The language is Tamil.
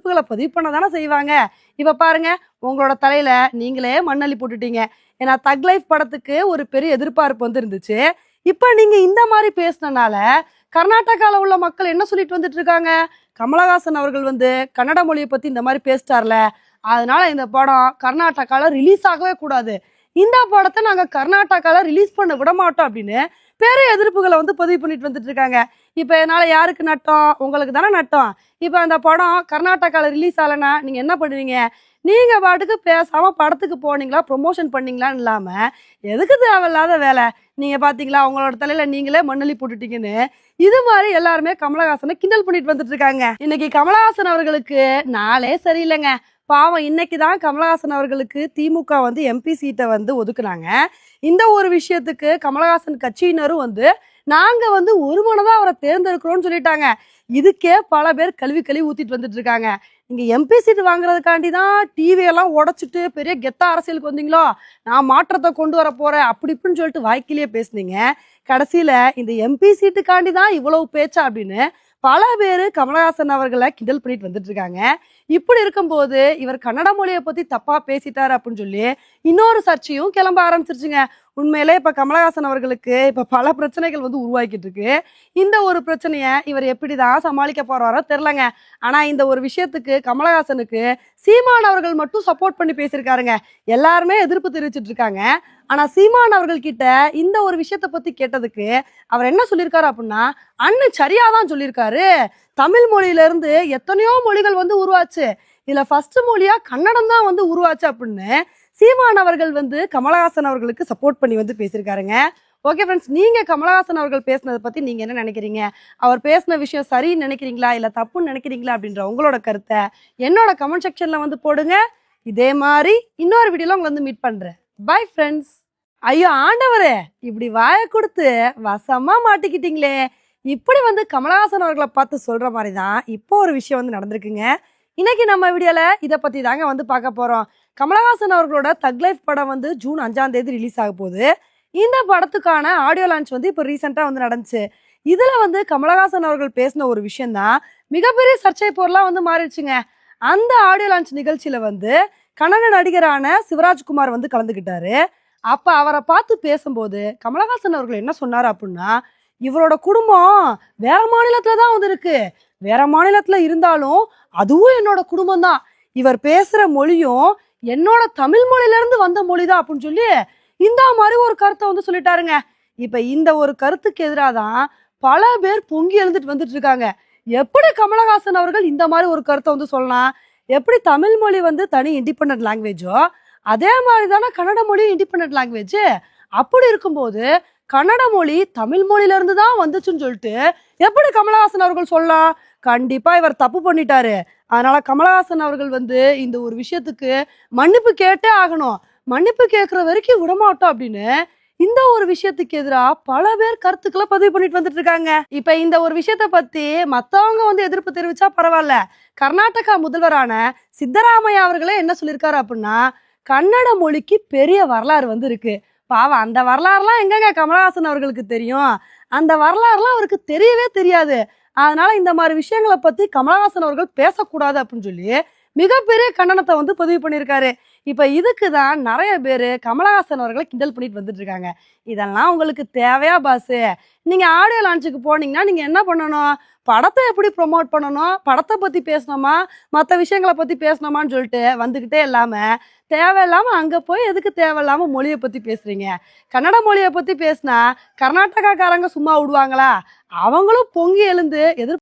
எதிர்ப்புகளை பதிவு பண்ண தானே செய்வாங்க. இப்போ பாருங்க உங்களோட தலையில நீங்களே மண்ணள்ளி போட்டுட்டீங்க. ஏன்னா தக் லைஃப் படத்துக்கு ஒரு பெரிய எதிர்பார்ப்பு வந்து இருந்துச்சு இப்போ நீங்க இந்த மாதிரி பேசுனனால கர்நாடகாவில் உள்ள மக்கள் என்ன சொல்லிட்டு வந்துட்டு இருக்காங்க கமலஹாசன் அவர்கள் வந்து கன்னட மொழியை பத்தி இந்த மாதிரி பேசிட்டார்ல. அதனால இந்த படம் கர்நாடகாவில் ரிலீஸ் ஆகவே கூடாது. இந்த படத்தை நாங்கள் கர்நாடகாவில் ரிலீஸ் பண்ண விட மாட்டோம் அப்படின்னு பெரிய எதிர்ப்புகளை வந்து பதிவு பண்ணிட்டு வந்துட்டு இருக்காங்க இப்போ இதனால யாருக்கு நட்டம்? உங்களுக்கு தானே நட்டம். இப்போ அந்த படம் கர்நாடகாவில் ரிலீஸ் ஆகலைன்னா நீங்கள் என்ன பண்ணுவீங்க? நீங்கள் பாட்டுக்கு பேசாமல் படத்துக்கு போனீங்களா? ப்ரொமோஷன் பண்ணீங்களான்னு இல்லாமல் எதுக்கு தேவையில்லாத வேலை? நீங்கள் பார்த்தீங்களா உங்களோட தலையில் நீங்களே மண்ணலி போட்டுட்டீங்கன்னு இது மாதிரி எல்லாருமே கமலஹாசனை கிண்டல் பண்ணிட்டு வந்துட்டு இருக்காங்க இன்னைக்கு கமலஹாசன் அவர்களுக்கு நாளே சரியில்லைங்க. பாவம் இன்னைக்கு தான் கமலஹாசன் அவர்களுக்கு திமுக வந்து எம்பி சீட்டை வந்து ஒதுக்குனாங்க. இந்த ஒரு விஷயத்துக்கு கமலஹாசன் கட்சியினரும் வந்து நாங்க வந்து ஒரு மனதா அவரை தேர்ந்தெடுக்கிறோம்னு சொல்லிட்டாங்க. இதுக்கே பல பேர் கல்வி கழுவி ஊத்திட்டு வந்துட்டு இருக்காங்க. நீங்க எம்பி சீட் வாங்குறதுக்காண்டி தான் டிவி எல்லாம் உடைச்சிட்டு பெரிய கெத்தா அரசியலுக்கு வந்தீங்களோ? நான் மாற்றத்தை கொண்டு வர போறேன். அப்படி இப்படின்னு சொல்லிட்டு வாய்க்கிலேயே பேசுனீங்க. கடைசியில இந்த எம்பி சீட்டுக்காண்டி தான் இவ்வளவு பேச்சா அப்படின்னு பல பேர் கமலஹாசன் அவர்களை கிண்டல் பண்ணிட்டு வந்துட்டு இருக்காங்க இப்படி இருக்கும்போது இவர் கன்னட மொழியை பத்தி தப்பா பேசிட்டாரு அப்படின்னு சொல்லி இன்னொரு சர்ச்சையும் கிளம்ப ஆரம்பிச்சிருச்சுங்க. உண்மையிலே இப்போ கமலஹாசன் அவர்களுக்கு இப்போ பல பிரச்சனைகள் வந்து உருவாக்கிட்டு இருக்கு இந்த ஒரு பிரச்சனையை இவர் எப்படி தான் சமாளிக்க போறாரோ தெரிலங்க ஆனால் இந்த ஒரு விஷயத்துக்கு கமலஹாசனுக்கு சீமான் அவர்கள் மட்டும் சப்போர்ட் பண்ணி பேசியிருக்காருங்க. எல்லாருமே எதிர்ப்பு தெரிவிச்சிட்டு இருக்காங்க ஆனால் சீமான் அவர்கள்கிட்ட இந்த ஒரு விஷயத்த பற்றி கேட்டதுக்கு அவர் என்ன சொல்லியிருக்காரு அப்படின்னா அண்ணன் சரியாக தான் சொல்லியிருக்காரு. தமிழ் மொழியிலேருந்து எத்தனையோ மொழிகள் வந்து உருவாச்சு. இதில் ஃபஸ்ட்டு மொழியாக கன்னடம் தான் வந்து உருவாச்சு அப்படின்னு சீமான் அவர்கள் வந்து கமலஹாசன் அவர்களுக்கு சப்போர்ட் பண்ணி வந்து பேசியிருக்காருங்க. ஓகே ஃப்ரெண்ட்ஸ் நீங்கள் கமலஹாசன் அவர்கள் பேசுனதை பற்றி நீங்கள் என்ன நினைக்கிறீங்க? அவர் பேசின விஷயம் சரின்னு நினைக்கிறீங்களா? இல்லை தப்புன்னு நினைக்கிறீங்களா? அப்படின்ற உங்களோட கருத்தை என்னோட கமெண்ட் செக்ஷனில் வந்து போடுங்க. இதே மாதிரி இன்னொரு வீடியோவில் உங்களை வந்து மீட் பண்ணுறேன் பை ஃப்ரெண்ட்ஸ் ஐயோ ஆண்டவரே இப்படி வாயை கொடுத்து வசமா மாட்டிக்கிட்டீங்களே. இப்படி வந்து கமலஹாசன் அவர்களை பார்த்து சொல்ற மாதிரி தான் இப்போ ஒரு விஷயம் வந்து நடந்திருக்குங்க. இன்னைக்கு நம்ம வீடியோல இதை பத்தி தாங்க வந்து பார்க்க போறோம். கமலஹாசன் அவர்களோட தக் லைஃப் படம் வந்து ஜூன் அஞ்சாம் தேதி ரிலீஸ் ஆக போகுது. இந்த படத்துக்கான ஆடியோ லான்ச் வந்து இப்போ ரீசெண்டாக வந்து நடந்துச்சு. இதில் வந்து கமலஹாசன் அவர்கள் பேசின ஒரு விஷயம் தான் மிகப்பெரிய சர்ச்சை பொருளாக வந்து மாறிடுச்சுங்க. அந்த ஆடியோ லான்ச் நிகழ்ச்சியில் வந்து கன்னட நடிகரான சிவராஜ்குமார் வந்து கலந்துக்கிட்டாரு அப்போ அவரை பார்த்து பேசும்போது கமலஹாசன் அவர்கள் என்ன சொன்னார் அப்படின்னா இவரோட குடும்பம் வேற மாநிலத்தில் தான் வந்து இருக்கு. வேற மாநிலத்தில் இருந்தாலும் அதுவும் என்னோட குடும்பம் தான் இவர் பேசுகிற மொழியும் என்னோட தமிழ் மொழியிலேருந்து வந்த மொழி தான் அப்படின்னு சொல்லி இந்த மாதிரி ஒரு கருத்தை வந்து சொல்லிட்டாருங்க. இப்போ இந்த ஒரு கருத்துக்கு எதிராக தான் பல பேர் பொங்கி எழுந்துட்டு வந்துட்டு இருக்காங்க. எப்படி கமலஹாசன் அவர்கள் இந்த மாதிரி ஒரு கருத்தை வந்து சொல்லலாம்? எப்படி தமிழ் மொழி வந்து தனி இண்டிபெண்ட் லாங்குவேஜோ அதே மாதிரி தானே கன்னட மொழியும் இண்டிபெண்ட் லாங்குவேஜ் அப்படி இருக்கும்போது கன்னட மொழி தமிழ் மொழியிலேருந்து தான் வந்துச்சுன்னு சொல்லிட்டு எப்படி கமலஹாசன் அவர்கள் சொல்லலாம்? கண்டிப்பாக இவர் தப்பு பண்ணிட்டாரு. அதனால கமலஹாசன் அவர்கள் வந்து இந்த ஒரு விஷயத்துக்கு மன்னிப்பு கேட்டே ஆகணும். மன்னிப்பு கேட்குற வரைக்கும் விடமாட்டோம் அப்படின்னு இந்த ஒரு விஷயத்துக்கு எதிராக பல பேர் கருத்துக்களை பதிவு பண்ணிட்டு வந்துட்டு இருக்காங்க. இப்ப இந்த ஒரு விஷயத்த பத்தி மத்தவங்க வந்து எதிர்ப்பு தெரிவிச்சா பரவாயில்ல. கர்நாடகா முதல்வரான சித்தராமையா அவர்களே என்ன சொல்லியிருக்காரு அப்படின்னா கன்னட மொழிக்கு பெரிய வரலாறு வந்து இருக்கு பாவம் அந்த வரலாறுலாம் எங்கங்க கமலஹாசன் அவர்களுக்கு தெரியும்? அந்த வரலாறுலாம் அவருக்கு தெரியவே தெரியாது. அதனால இந்த மாதிரி விஷயங்களை பத்தி கமலஹாசன் அவர்கள் பேசக்கூடாது அப்படின்னு சொல்லி மிகப்பெரிய கண்டனத்தை வந்து பதிவு பண்ணியிருக்காரு. இப்போ இதுக்கு தான் நிறைய பேர் கமலஹாசன் அவர்களை கிண்டல் பண்ணிட்டு வந்துட்டு இருக்காங்க இதெல்லாம் உங்களுக்கு தேவையா பாஸு நீங்கள் ஆடியோ லான்ச்சுக்கு போனீங்கன்னா நீங்கள் என்ன பண்ணணும்? படத்தை எப்படி ப்ரொமோட் பண்ணணும்? படத்தை பற்றி பேசணுமா? மற்ற விஷயங்களை பற்றி பேசணுமான்னு சொல்லிட்டு வந்துக்கிட்டே இல்லாமல் தேவையில்லாமல் அங்கே போய் எதுக்கு தேவையில்லாமல் மொழியை பற்றி பேசுகிறீங்க கன்னட மொழியை பற்றி பேசினா கர்நாடகாக்காரங்க சும்மா விடுவாங்களா? அவங்களும் பொங்கி எழுந்து எதிர்